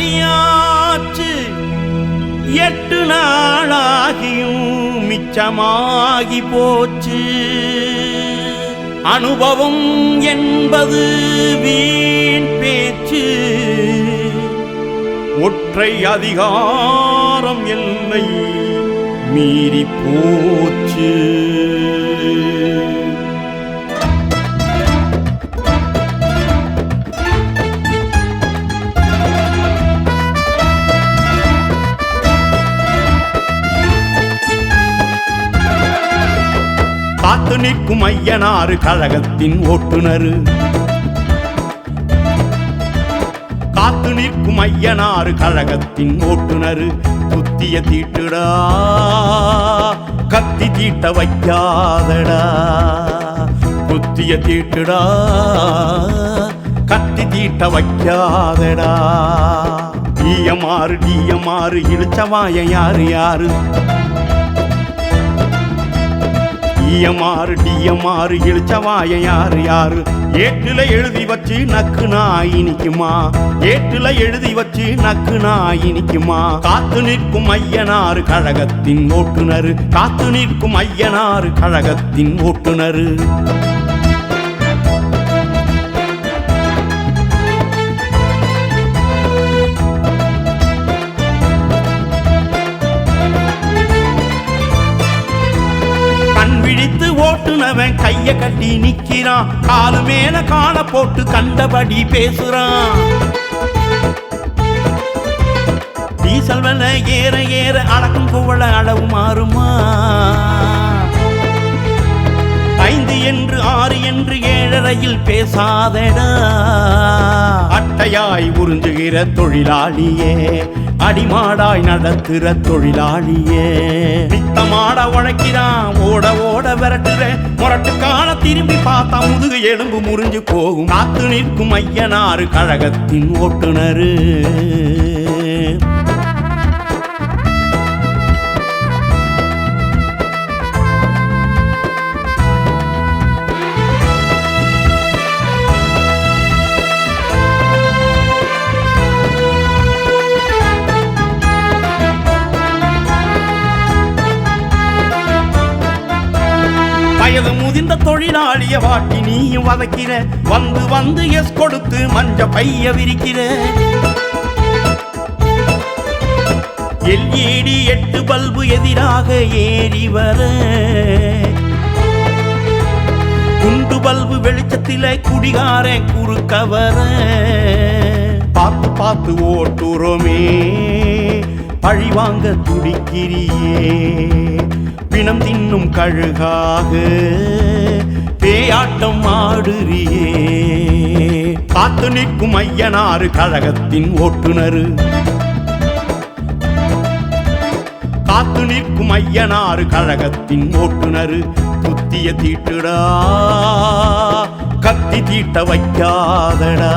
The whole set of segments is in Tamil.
சரியாச்சு எட்டு நாளாகியும் மிச்சமாகி போச்சு. அனுபவம் என்பது வீண் பேச்சு. ஒற்றை அதிகாரம் என்னை மீறி போச்சு. நிற்கும் ஐயனாறு கழகத்தின் ஓட்டுநர். காத்து நிற்கும் ஐயனாறு கழகத்தின் ஓட்டுநர். குத்திய தீட்டுடா கத்தி தீட்ட வைக்காதடா. குத்திய தீட்டுடா கத்தி தீட்ட வைக்காதடா. ஈயமாறு டீயமாறு இழுச்சவாய யாரு யாரு? ஈயமாறு டியமாறு இழுச்சவாய யாரு யாரு? ஏட்டுல எழுதி வச்சு நக்கு நாய் இனிக்குமா? ஏட்டுல எழுதி வச்சு நக்கு நாய் இனிக்குமா? காத்து நிற்கும் ஐயனாறு கழகத்தின் ஓட்டுநர். காத்து நிற்கும் ஐயனாறு கழகத்தின் ஓட்டுநர். ஓட்டுனவன் கைய கட்டி நிக்கிறான். காலு மேல கால போட்டு கண்டபடி பேசுறான். டீசல் விலை ஏற ஏற அளக்கும் குவள அளவு மாறுமா? ஐந்து என்று ஆறு என்று ஏழரையில் பேசாதடா. உறிஞ்சுகிற தொழிலாளியே அடிமாடாய் நடத்துற தொழிலாளியே. நித்தமாட உழைக்கிறான் ஓட ஓட விரட்டுற முரட்டு கால திரும்பி பார்த்தா முதுகு எலும்பு முறிஞ்சு போகும். காத்து நிற்கும் ஐயனாறு கழகத்தின் ஓட்டுநரு. வயது முதிர்ந்த தொழிலாளிய வாட்டி நீயும் வதக்கிற. வந்து வந்து எஸ் கொடுத்து மஞ்ச பைய விரிக்கிற. எல்இடி எட்டு பல்பு எதிராக ஏறி வர. குண்டு பல்பு வெளிச்சத்தில குடிகாரன் குறுக்க வர. பார்த்து பார்த்து ஓட்டுறோமே பழி வாங்க துடிக்கிறியே. பிணம் தின்னும் கழுகாக பேயாட்டம் ஆடுறியே. காத்து நிற்கும் ஐயனாறு கழகத்தின் ஓட்டுநர். காத்து நிற்கும் ஐயனாறு கழகத்தின் ஓட்டுநர். புத்திய தீட்டுடா கத்தி தீட்ட வைக்காதடா.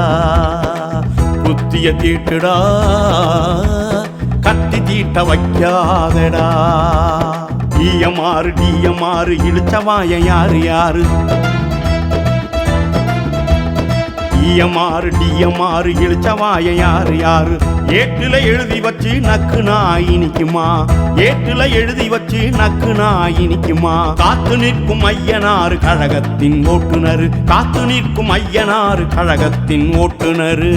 புத்திய தீட்டுடா கத்தி தீட்ட வைக்காதடா. ஈயமாறு டீயமாறு இழுச்சவாய யாரு யாரு? ஈயமாறு டியமாறு இழுச்சவாய யாரு யாரு? ஏட்டுல எழுதி வச்சு நக்கு நாய் இனிக்குமா? ஏட்டுல எழுதி வச்சு நக்கு நாய் இனிக்குமா? காத்து நிற்கும் ஐயனாறு கழகத்தின் ஓட்டுநர். காத்து நிற்கும் ஐயனாறு கழகத்தின் ஓட்டுநர்.